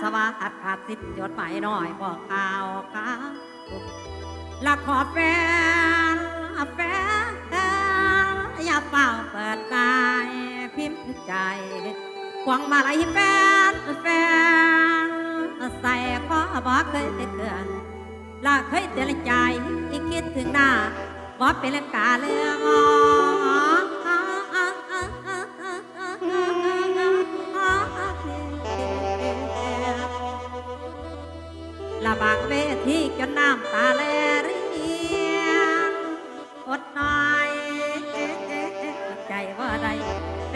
สวัสดิ์ขาดสิทธิ์จดหมายน้อยบอกข่าวข่าวละขอแฟนแฟนอย่าเฝ้าเปิดใจพิมพ์ใจควงมาลัยแฟนแฟนใส่ข้อบอกเคยเตือนลาเคยเตือนใจคิดถึงหน้าบ่เป็นกาเรื่อง จนน้ำตาแลเรียนอดน้อยใจว่าใดแ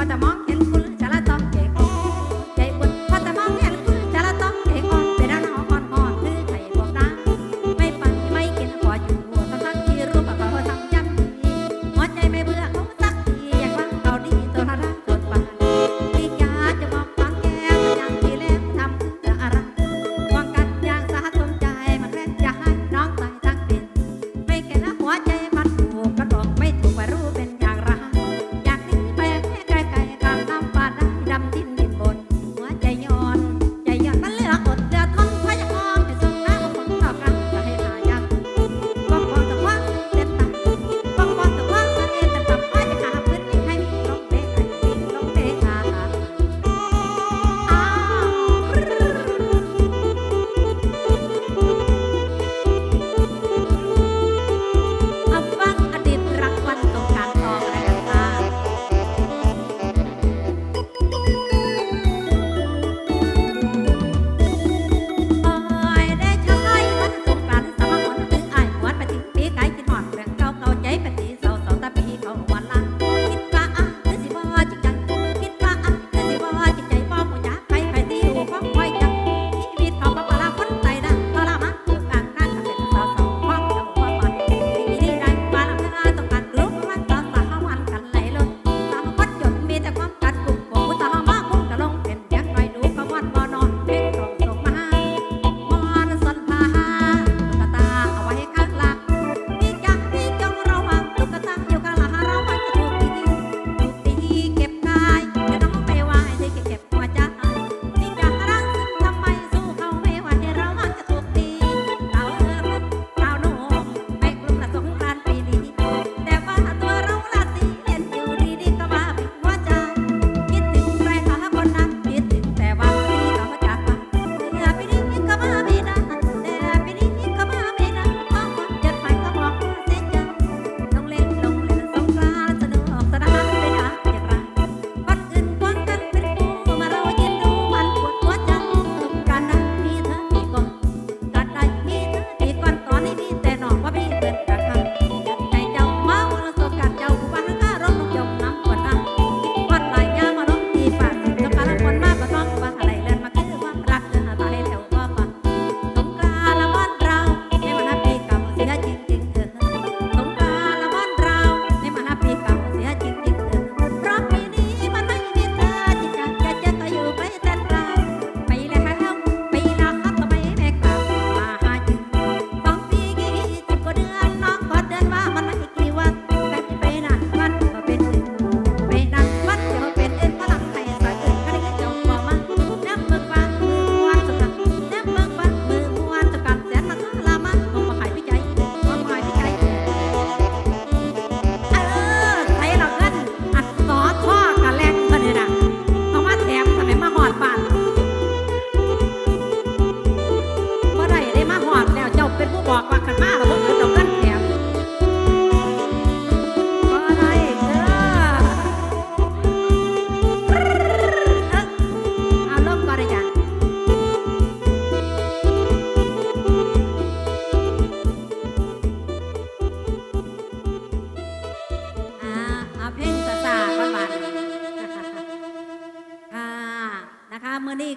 Guatamón.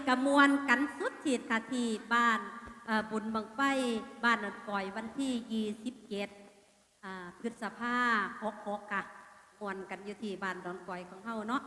กระมวลกันสุดขีดค่ะที่บ้านบุญบังไฟบ้านนนก่อยวันที่27อ่าพฤษภาคม66ค่ะมวนกันอยู่ที่บ้านดอนก่อยของเฮาเนาะ